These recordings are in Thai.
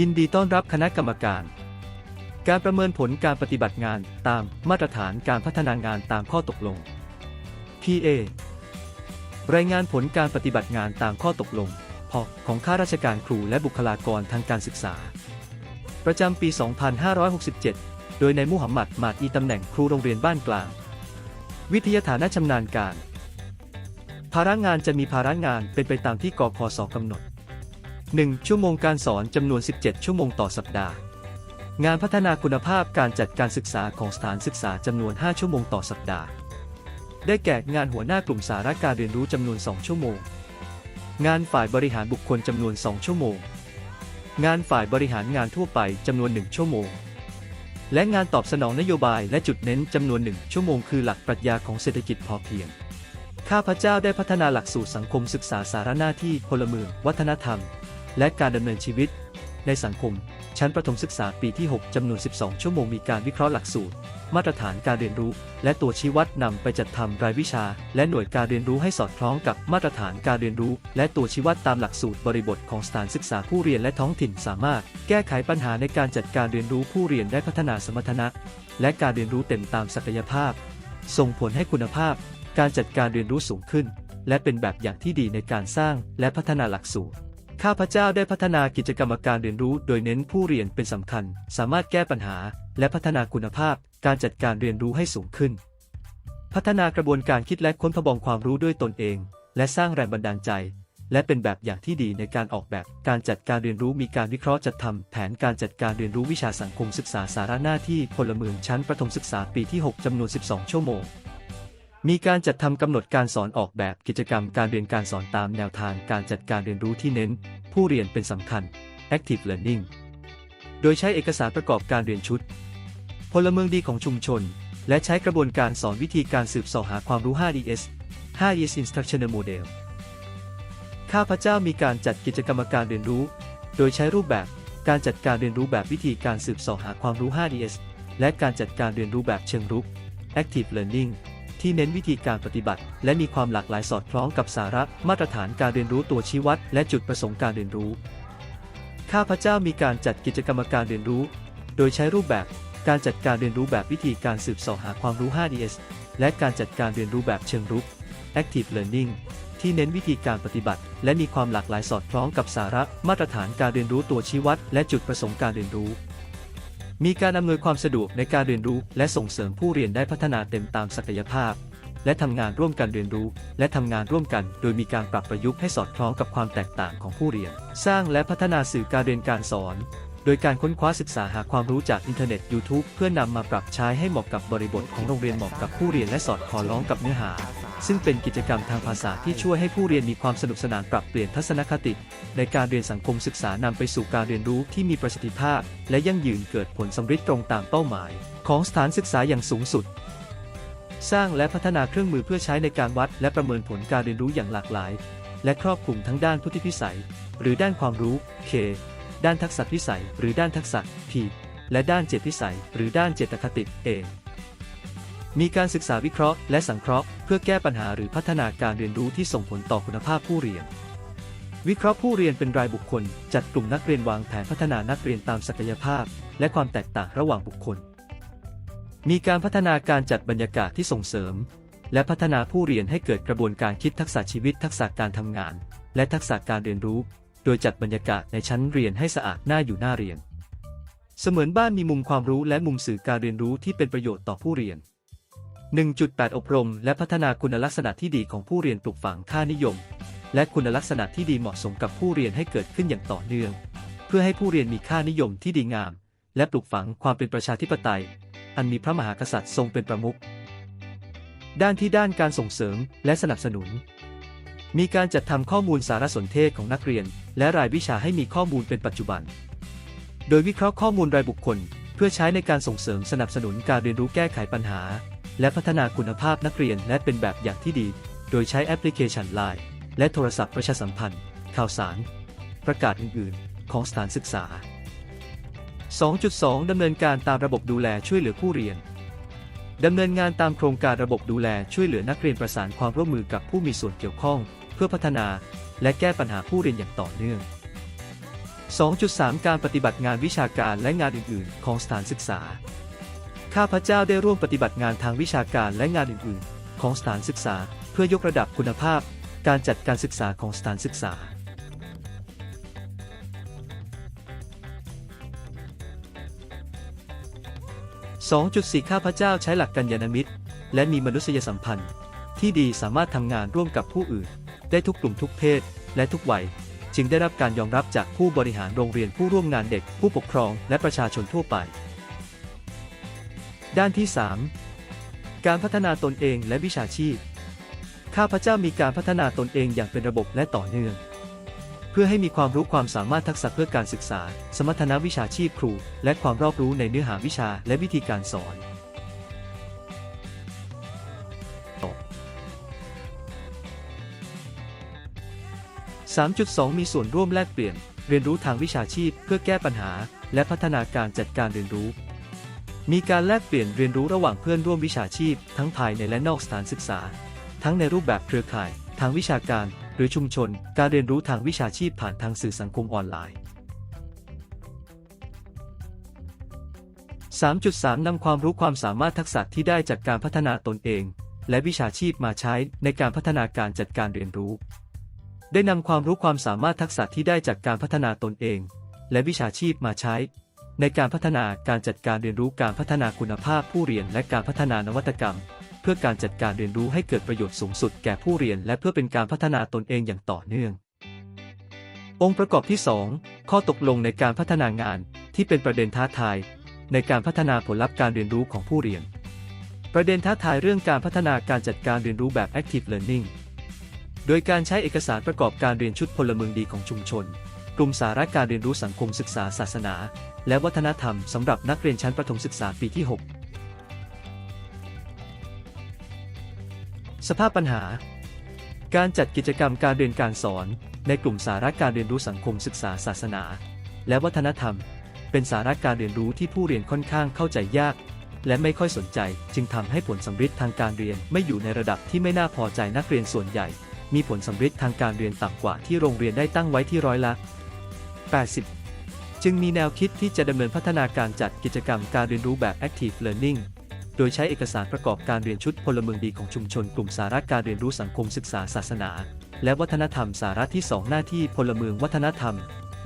ยินดีต้อนรับคณะกรรมการ การประเมินผลการปฏิบัติงานตามมาตรฐานการพัฒนางานตามข้อตกลง PA รายงานผลการปฏิบัติงานตามข้อตกลง พอของข้าราชการครูและบุคลากรทางการศึกษา ประจำปี 2567 โดยในายมุฮัมมัดมาดอีตำแหน่งครูโรงเรียนบ้านกลาง วิทยาฐานะชำนาญการ ภาระงานจะมีภาระงานเป็นไปตามที่กพศกำหนด 1. ชั่วโมงการสอนจำนวน 17 ชั่วโมงต่อสัปดาห์ งานพัฒนาคุณภาพการจัดการศึกษาของสถานศึกษาจำนวน 5 ชั่วโมงต่อสัปดาห์ ได้แก่งานหัวหน้ากลุ่มสาระการเรียนรู้จำนวน 2 ชั่วโมง งานฝ่ายบริหารบุคคลจำนวน 2 ชั่วโมง งานฝ่ายบริหารงานทั่วไปจำนวน 1 ชั่วโมง และงานตอบสนองนโยบายและจุดเน้นจำนวน 1 ชั่วโมงคือหลักปรัชญาของเศรษฐกิจพอเพียงข้าพเจ้าได้พัฒนาหลักสูตรสังคมศึกษาสารหน้าที่พลเมือง วัฒนธรรม และการดำเนินชีวิต ในสังคม ชั้นประถมศึกษาปีที่ 6จำนวน 12 ชั่วโมงมีการวิเคราะห์หลักสูตร มาตรฐานการเรียนรู้ และตัวชี้วัดนำไปจัดทำรายวิชา และหน่วยการเรียนรู้ให้สอดคล้องกับมาตรฐานการเรียนรู้ และตัวชี้วัดตามหลักสูตรบริบทของสถานศึกษาผู้เรียนและท้องถิ่นสามารถ แก้ไขปัญหาในการจัดการเรียนรู้ผู้เรียนได้พัฒนาสมรรถนะ และการเรียนรู้เต็มตามศักยภาพ ส่งผลให้คุณภาพ การจัดการเรียนรู้สูงขึ้น และเป็นแบบอย่างที่ดีในการสร้างและพัฒนาหลักสูตร ข้าพเจ้าได้พัฒนากิจกรรมการเรียนรู้โดยเน้นผู้เรียนเป็นสำคัญ สามารถแก้ปัญหา และพัฒนาคุณภาพ การจัดการเรียนรู้ให้สูงขึ้น พัฒนากระบวนการคิดและค้นพบองความรู้ด้วยตนเอง และสร้างแรงบันดาลใจ และเป็นแบบอย่างที่ดีในการออกแบบ การจัดการเรียนรู้มีการวิเคราะห์จัดทำแผนการจัดการเรียนรู้วิชาสังคมศึกษาสาระหน้าที่พลเมืองชั้นประถมศึกษาปีที่ 6จำนวน 12 ชั่วโมง มีการจัดทำกำหนดการสอนออกแบบกิจกรรมการเรียนการสอนตามแนวทางการจัดการเรียนรู้ที่เน้น ผู้เรียนเป็นสำคัญ Active Learning โดยใช้เอกสารประกอบการเรียนชุด พลเมืองดีของชุมชน และใช้กระบวนการสอนวิธีการสืบสาะหาความรู้ 5DS 5DS Instructional Model ข้าพเจ้ามีการจัดกิจกรรมการเรียนรู้ โดยใช้รูปแบบการจัดการเรียนรู้แบบวิธีการสืบสาะหาความรู้ 5DS และการจัดการเรียนรู้แบบเชิงรุก Active Learning ที่เน้นวิธีการปฏิบัติ และมีความหลากหลายสอดคล้องกับสาระมาตรฐานการเรียนรู้ตัวชี้วัด และจุดประสงค์การเรียนรู้ ข้าพเจ้ามีการจัดกิจกรรมการเรียนรู้ โดยใช้รูปแบบการจัดการเรียนรู้แบบวิธีการสืบสาะหาความรู้ 5DS และการจัดการเรียนรู้แบบเชิงรุก Active Learning ที่เน้นวิธีการปฏิบัติ และมีความหลากหลายสอดคล้องกับสาระมาตรฐานการเรียนรู้ตัวชี้วัด และจุดประสงค์การเรียนรู้ มีการอำนวยความสะดวกในการเรียนรู้ และส่งเสริมผู้เรียนได้พัฒนาเต็มตามศักยภาพ และทำงานร่วมกันเรียนรู้ และทำงานร่วมกัน โดยมีการปรับประยุกต์ให้สอดคล้องกับความแตกต่างของผู้เรียน สร้างและพัฒนาสื่อการเรียนการสอน โดยการค้นคว้าศึกษาหาความรู้จากอินเทอร์เน็ต YouTube เพื่อนำมาปรับใช้ให้เหมาะกับบริบทของโรงเรียนเหมาะกับผู้เรียนและสอดคล้องกับเนื้อหา ซึ่งเป็นกิจกรรมทางภาษาที่ช่วยให้ผู้เรียนมีความสนุกสนานปรับเปลี่ยนทัศนคติ ในการเรียนสังคมศึกษานำไปสู่การเรียนรู้ที่มีประสิทธิภาพ และยั่งยืนเกิดผลสำเร็จตรงตามเป้าหมาย ของสถานศึกษาอย่างสูงสุด สร้างและพัฒนาเครื่องมือเพื่อใช้ในการวัด และประเมินผลการเรียนรู้อย่างหลากหลาย และครอบคลุมทั้งด้านพุทธิพิสัย หรือด้านความรู้ K ด้านทักษะพิสัย หรือด้านทักษะ P และด้านเจตพิสัย หรือด้านเจตคติ A มีการศึกษาวิเคราะห์และสังเคราะห์เพื่อแก้ปัญหาหรือพัฒนาการเรียนรู้ที่ส่งผลต่อคุณภาพผู้เรียน วิเคราะห์ผู้เรียนเป็นรายบุคคล จัดกลุ่มนักเรียนวางแผนพัฒนานักเรียนตามศักยภาพ และความแตกต่างระหว่างบุคคล มีการพัฒนาการจัดบรรยากาศที่ส่งเสริม และพัฒนาผู้เรียนให้เกิดกระบวนการคิดทักษะชีวิต ทักษะการทำงาน และทักษะการเรียนรู้ โดยจัดบรรยากาศในชั้นเรียนให้สะอาดน่าอยู่น่าเรียน เสมือนบ้านมีมุมความรู้และมุมสื่อการเรียนรู้ที่เป็นประโยชน์ต่อผู้เรียน 1.8 อบรม และพัฒนาคุณลักษณะที่ดีของผู้เรียนปลูกฝังค่านิยม และคุณลักษณะที่ดีเหมาะสมกับผู้เรียนให้เกิดขึ้นอย่างต่อเนื่อง เพื่อให้ผู้เรียนมีค่านิยมที่ดีงาม และปลูกฝังความเป็นประชาธิปไตย อันมีพระมหากษัตริย์ทรงเป็นประมุขด้านที่ด้านการส่งเสริมและสนับสนุน มีการจัดทำข้อมูลสารสนเทศของนักเรียน และรายวิชาให้มีข้อมูลเป็นปัจจุบัน โดยวิเคราะห์ข้อมูลรายบุคคล เพื่อใช้ในการส่งเสริมสนับสนุนการเรียนรู้แก้ไขปัญหา และพัฒนาคุณภาพนักเรียนและเป็นแบบอย่างที่ดี โดยใช้แอปพลิเคชัน Line และโทรศัพท์ประชาสัมพันธ์ ข่าวสาร ประกาศอื่น ๆ ของสถานศึกษา 2.2 ดำเนินการตามระบบดูแลช่วยเหลือผู้เรียนดำเนินงานตามโครงการระบบดูแลช่วยเหลือนักเรียนประสานความร่วมมือกับผู้มีส่วนเกี่ยวข้อง เพื่อพัฒนาและแก้ปัญหาผู้เรียนอย่างต่อเนื่อง 2.3 การปฏิบัติงานวิชาการและงานอื่น ๆ ของสถานศึกษา ข้าพเจ้าได้ร่วมปฏิบัติงานทางวิชาการและงานอื่น ๆ ของสถานศึกษา เพื่อยกระดับคุณภาพ การจัดการศึกษาของสถานศึกษา 2.4 ข้าพเจ้าใช้หลักกัญญาณมิตร และมีมนุษยสัมพันธ์ ที่ดีสามารถทำงานร่วมกับผู้อื่น ได้ทุกกลุ่มทุกเพศ และทุกวัย จึงได้รับการยอมรับจากผู้บริหารโรงเรียนผู้ร่วมงานเด็กผู้ปกครองและประชาชนทั่วไป ด้านที่ 3 การพัฒนาตนเองและวิชาชีพ ข้าพเจ้ามีการพัฒนาตนเองอย่างเป็นระบบและต่อเนื่อง เพื่อให้มีความรู้ความสามารถทักษะเพื่อการศึกษา สมรรถนะวิชาชีพครู และความรอบรู้ในเนื้อหาวิชาและวิธีการสอน 3.2 มีส่วนร่วมแลกเปลี่ยน เรียนรู้ทางวิชาชีพเพื่อแก้ปัญหา และพัฒนาการจัดการเรียนรู้ มีการแลกเปลี่ยนเรียนรู้ระหว่างเพื่อนร่วมวิชาชีพ ทั้งภายในและนอกสถานศึกษา ทั้งในรูปแบบเครือข่าย ทางวิชาการ หรือชุมชน การเรียนรู้ทางวิชาชีพผ่านทางสื่อสังคมออนไลน์ 3.3 นำความรู้ความสามารถทักษะที่ได้จากการพัฒนาตนเอง และวิชาชีพมาใช้ในการพัฒนาการจัดการเรียนรู้ ได้นำความรู้ความสามารถทักษะที่ได้จากการพัฒนาตนเอง และวิชาชีพมาใช้ ในการพัฒนาการจัดการเรียนรู้การพัฒนาคุณภาพผู้เรียนและการพัฒนานวัตกรรม เพื่อการจัดการเรียนรู้ให้เกิดประโยชน์สูงสุดแก่ผู้เรียน และเพื่อเป็นการพัฒนาตนเองอย่างต่อเนื่อง องค์ประกอบที่ 2 ข้อตกลงในการพัฒนางานที่เป็นประเด็นท้าทาย ในการพัฒนาผลลัพธ์การเรียนรู้ของผู้เรียน ประเด็นท้าทายเรื่องการพัฒนาการจัดการเรียนรู้แบบ active learning โดยการใช้เอกสารประกอบการเรียนชุดพลเมืองดีของชุมชน กลุ่มสาระการเรียนรู้สังคมศึกษาศาสนา และวัฒนธรรมสำหรับนักเรียนชั้นประถมศึกษาปีที่ 6 สภาพปัญหา การจัดกิจกรรมการเรียนการสอน ในกลุ่มสาระการเรียนรู้สังคมศึกษาศาสนา และวัฒนธรรม เป็นสาระการเรียนรู้ที่ผู้เรียนค่อนข้างเข้าใจยากและไม่ค่อยสนใจ จึงทำให้ผลสำฤทธิ์ทางการเรียนไม่อยู่ในระดับที่ไม่น่าพอใจนักเรียนส่วนใหญ่ มีผลสำฤทธิ์ทางการเรียนต่ำกว่าที่โรงเรียนได้ตั้งไว้ที่ร้อยละ 80 จึงมีแนวคิดที่จะดำเนินพัฒนาการจัดกิจกรรมการเรียนรู้แบบ active learning โดยใช้เอกสารประกอบการเรียนชุดพลเมืองดีของชุมชนกลุ่มสาระการเรียนรู้สังคมศึกษาศาสนา และวัฒนธรรมสาระที่ 2 หน้าที่พลเมืองวัฒนธรรม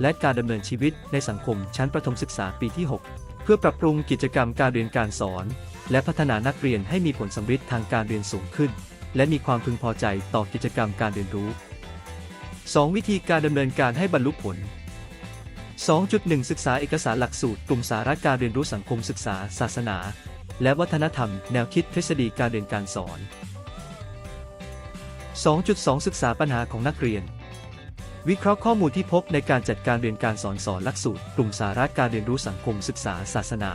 และการดำเนินชีวิตในสังคมชั้นประถมศึกษาปีที่ 6 เพื่อปรับปรุงกิจกรรมการเรียนการสอน และพัฒนานักเรียนให้มีผลสำฤทธิ์ทางการเรียนสูงขึ้น และมีความพึงพอใจต่อกิจกรรมการเรียนรู้ 2 วิธีการดำเนินการให้บรรลุผล 2.1 ศึกษาเอกสารหลักสูตรกลุ่มสาระการเรียนรู้สังคมศึกษา ศาสนา และวัฒนธรรม แนวคิดทฤษฎีการเรียนการสอน 2.2 ศึกษาปัญหาของนักเรียน วิเคราะห์ข้อมูลที่พบในการจัดการเรียนการสอนสอนหลักสูตรกลุ่มสาระการเรียนรู้สังคมศึกษา ศาสนา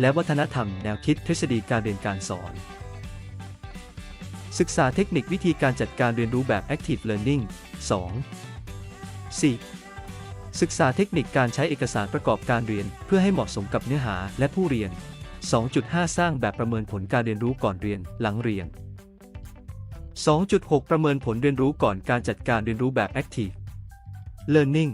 และวัฒนธรรม แนวคิดทฤษฎีการเรียนการสอน ศึกษาเทคนิควิธีการจัดการเรียนรู้แบบ active learning 2 4 ศึกษาเทคนิคการใช้เอกสารประกอบการเรียน เพื่อให้เหมาะสมกับเนื้อหาและผู้เรียน 2.5 สร้างแบบประเมินผลการเรียนรู้ก่อนเรียน หลังเรียน 2.6 ประเมินผลเรียนรู้ก่อนการจัดการเรียนรู้แบบ active learning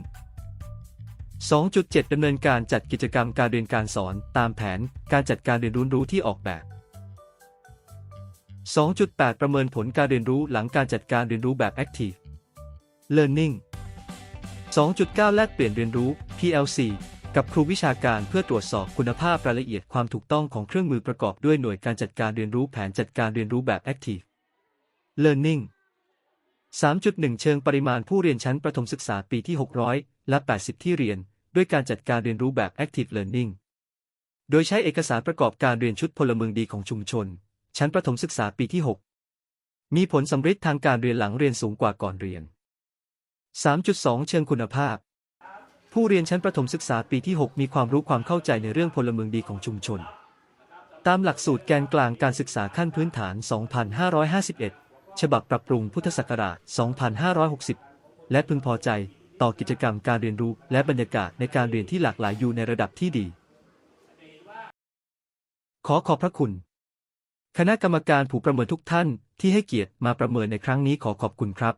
2.7ดำเนินการจัดกิจกรรมการเรียนการสอน ตามแผนการจัดการเรียนรู้รู้ที่ออกแบบ 2.8 ประเมินผลการเรียนรู้หลังการจัดการเรียนรู้แบบ active learning 2.9 แลกเปลี่ยนเรียนรู้ PLC กับครูวิชาการเพื่อตรวจสอบคุณภาพรายละเอียดความถูกต้องของเครื่องมือประกอบด้วยหน่วยการจัดการเรียนรู้แผนจัดการเรียนรู้แบบ active learning 3.1 เชิงปริมาณผู้เรียนชั้นประถมศึกษาปีที่ 600 และ 80 ที่เรียน ด้วยการจัดการเรียนรู้แบบ active learning โดยใช้เอกสารประกอบการเรียนชุดพลเมืองดีของชุมชน ชั้นประถมศึกษาปีที่ 6 มีผลสำฤทธิ์ทางการเรียนหลังเรียนสูงกว่าก่อนเรียน 3.2 เชิงคุณภาพ ผู้เรียนชั้นประถมศึกษาปีที่ 6 มีความรู้ความเข้าใจในเรื่องพลเมืองดีของชุมชน ตามหลักสูตรแกนกลางการศึกษาขั้นพื้นฐาน 2551 ฉบับปรับปรุงพุทธศักราช 2560 และพึงพอใจต่อกิจกรรมการเรียนรู้และบรรยากาศในการเรียนที่หลากหลายอยู่ในระดับที่ดี ขอขอบพระคุณ คณะกรรมการผู้ประเมินทุกท่านที่ให้เกียรติมาประเมินในครั้งนี้ขอขอบคุณครับ